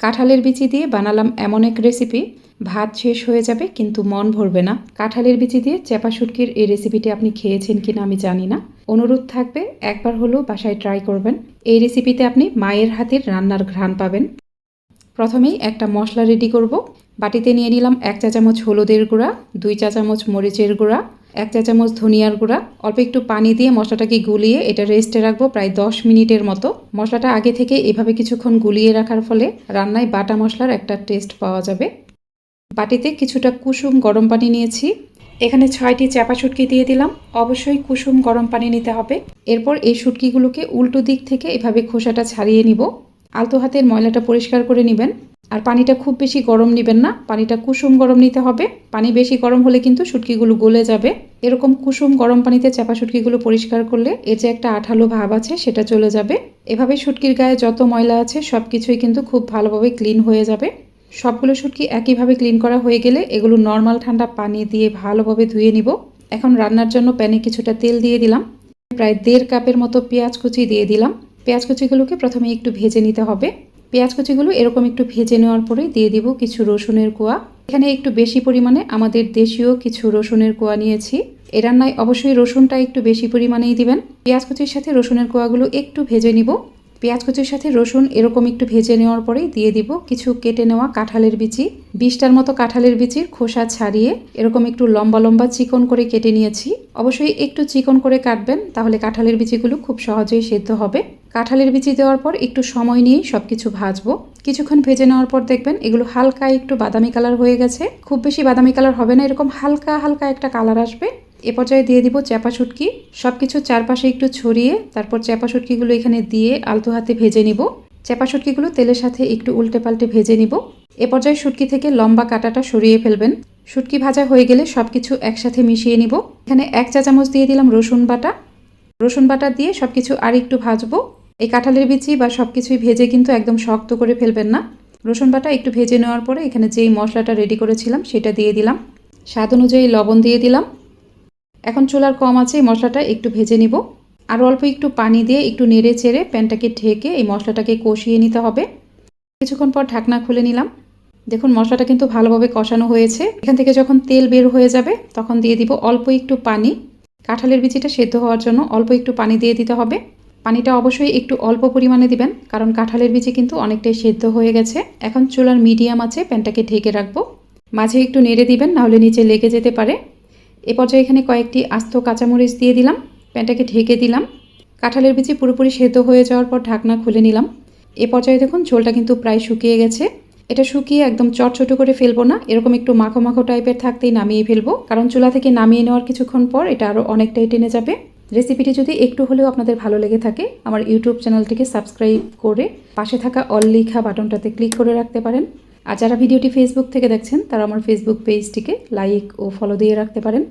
কাঁঠালের বিচি দিয়ে বানালাম এমন এক রেসিপি ভাত শেষ হয়ে যাবে, কিন্তু মন ভরবে না। কাঁঠালের বিচি দিয়ে চেপা শুটকির এই রেসিপিটি আপনি খেয়েছেন কিনা আমি জানি না। অনুরোধ থাকবে, একবার হলেও বাসায় ট্রাই করবেন। এই রেসিপিতে আপনি মায়ের হাতের রান্নার ঘ্রাণ পাবেন। প্রথমেই একটা মশলা রেডি করব। বাটিতে নিয়ে নিলাম এক চা চামচ হলুদের গুঁড়া, দুই চা চামচ মরিচের গুঁড়া এক চা চামচ ধনিয়ার গুঁড়া, অল্প একটু পানি দিয়ে মশলাটাকে গুলিয়ে এটা রেস্টে রাখব প্রায় দশ মিনিটের মতো। মশলাটা আগে থেকে এভাবে কিছুক্ষণ গুলিয়ে রাখার ফলে রান্নায় বাটা মশলার একটা টেস্ট পাওয়া যাবে। বাটিতে কিছুটা কুসুম গরম পানি নিয়েছি। এখানে ছয়টি চাপা শুটকি দিয়ে দিলাম। অবশ্যই কুসুম গরম পানি নিতে হবে। এরপর এই শুটকিগুলোকে উল্টো দিক থেকে এভাবে খোসাটা ছাড়িয়ে নিব। আলতো হাতের ময়লাটা পরিষ্কার করে নেবেন। আর পানিটা খুব বেশি গরম নেবেন না। পানিটা কুসুম গরম নিতে হবে। পানি বেশি গরম হলে কিন্তু শুটকিগুলো গলে যাবে। এরকম কুসুম গরম পানিতে চাপা শুটকিগুলো পরিষ্কার করলে এর যে একটা আঠালো ভাব আছে সেটা চলে যাবে। এভাবে শুটকির গায়ে যত ময়লা আছে সব কিছুই কিন্তু খুব ভালোভাবে ক্লিন হয়ে যাবে। সবগুলো শুটকি একইভাবে ক্লিন করা হয়ে গেলে এগুলো নর্মাল ঠান্ডা পানি দিয়ে ভালোভাবে ধুয়ে নিব। এখন রান্নার জন্য প্যানে কিছুটা তেল দিয়ে দিলাম। প্রায় দেড় কাপের মতো পেঁয়াজ কুচি দিয়ে দিলাম। পেঁয়াজ কুচিগুলোকে প্রথমে একটু ভেজে নিতে হবে। পেঁয়াজ কুচিগুলো এরকম একটু ভেজে নেওয়ার পরে দিয়ে দিব কিছু রসুনের কোয়া। এখানে একটু বেশি পরিমাণে আমাদের দেশীয় কিছু রসুনের কোয়া নিয়েছি। এ রান্নায় অবশ্যই রসুনটা একটু বেশি পরিমাণেই দিবেন। পেঁয়াজ কুচির সাথে রসুনের কোয়াগুলো একটু ভেজে নিব। পেঁয়াজ কুচির সাথে রসুন এরকম একটু ভেজে নেওয়ার পরেই দিয়ে দিব কিছু কেটে নেওয়া কাঁঠালের বিচি। বিশটার মতো কাঁঠালের বিচির খোসা ছাড়িয়ে এরকম একটু লম্বা লম্বা চিকন করে কেটে নিয়েছি। অবশ্যই একটু চিকন করে কাটবেন, তাহলে কাঁঠালের বিচিগুলো খুব সহজেই সেদ্ধ হবে। কাঁঠালের বিচি দেওয়ার পর একটু সময় নিয়ে সব কিছু ভাজবো। কিছুক্ষণ ভেজে নেওয়ার পর দেখবেন এগুলো হালকা একটু বাদামি কালার হয়ে গেছে। খুব বেশি বাদামি কালার হবে না, এরকম হালকা হালকা একটা কালার আসবে। এ পর্যায়ে দিয়ে দিব চ্যাপা শুটকি। সব কিছু চারপাশে একটু ছড়িয়ে তারপর চ্যাপা শুটকিগুলো এখানে দিয়ে আলতো হাতে ভেজে নিব। চ্যাপা শুটকিগুলো তেলের সাথে একটু উল্টে পাল্টে ভেজে নিব। এ পর্যায়ে শুটকি থেকে লম্বা কাটাটা সরিয়ে ফেলবেন। শুটকি ভাজা হয়ে গেলে সব কিছু একসাথে মিশিয়ে নিব। এখানে এক চা চামচ দিয়ে দিলাম রসুন বাটা। রসুন বাটা দিয়ে সব কিছু আর একটু ভাজবো। এই কাঁঠালের বিচি বা সব কিছুই ভেজে কিন্তু একদম শক্ত করে ফেলবেন না। রসুন বাটা একটু ভেজে নেওয়ার পরে এখানে যেই মশলাটা রেডি করেছিলাম সেটা দিয়ে দিলাম। স্বাদ অনুযায়ী লবণ দিয়ে দিলাম। এখন চুলার কম আছে, এই মশলাটা একটু ভেজে নিব। আর অল্প একটু পানি দিয়ে একটু নেড়ে চেড়ে প্যানটাকে ঢেকে এই মশলাটাকে কষিয়ে নিতে হবে। কিছুক্ষণ পর ঢাকনা খুলে নিলাম। দেখুন, মশলাটা কিন্তু ভালোভাবে কষানো হয়েছে। এখান থেকে যখন তেল বের হয়ে যাবে, তখন দিয়ে দিব অল্প একটু পানি। কাঁঠালের বিচিটা সেদ্ধ হওয়ার জন্য অল্প একটু পানি দিয়ে দিতে হবে। পানিটা অবশ্যই একটু অল্প পরিমাণে দিবেন, কারণ কাঁঠালের বিচি কিন্তু অনেকটাই সেদ্ধ হয়ে গেছে। এখন চুলার মিডিয়াম আছে, প্যানটাকে ঢেকে রাখব। মাঝে একটু নেড়ে দিবেন, নাহলে নিচে লেগে যেতে পারে। এ পর্যায়ে এখানে কয়েকটি আস্ত কাঁচামরিচ দিয়ে দিলাম, প্যানটাকে ঢেকে দিলাম। কাঁঠালের বিচি পুরোপুরি সেদ্ধ হয়ে যাওয়ার পর ঢাকনা খুলে নিলাম। এ পর্যায়ে দেখুন, ঝোলটা কিন্তু প্রায় শুকিয়ে গেছে। এটা শুকিয়ে একদম চটচটো করে ফেলব না, এরকম একটু মাখো মাখো টাইপের থাকতেই নামিয়ে ফেলব, কারণ চুলা থেকে নামিয়ে নেওয়ার কিছুক্ষণ পর এটা আরও অনেকটাই টেনে যাবে। রেসিপিটি যদি একটু হলেও আপনাদের ভালো লেগে থাকে, আমার ইউটিউব চ্যানেলটিকে সাবস্ক্রাইব করে পাশে থাকা অল লেখা বাটনটাতে ক্লিক করে রাখতে পারেন। আর যারা ভিডিওটি ফেসবুক থেকে দেখছেন, তারা আমার ফেসবুক পেজটিকে লাইক ও ফলো দিয়ে রাখতে পারেন।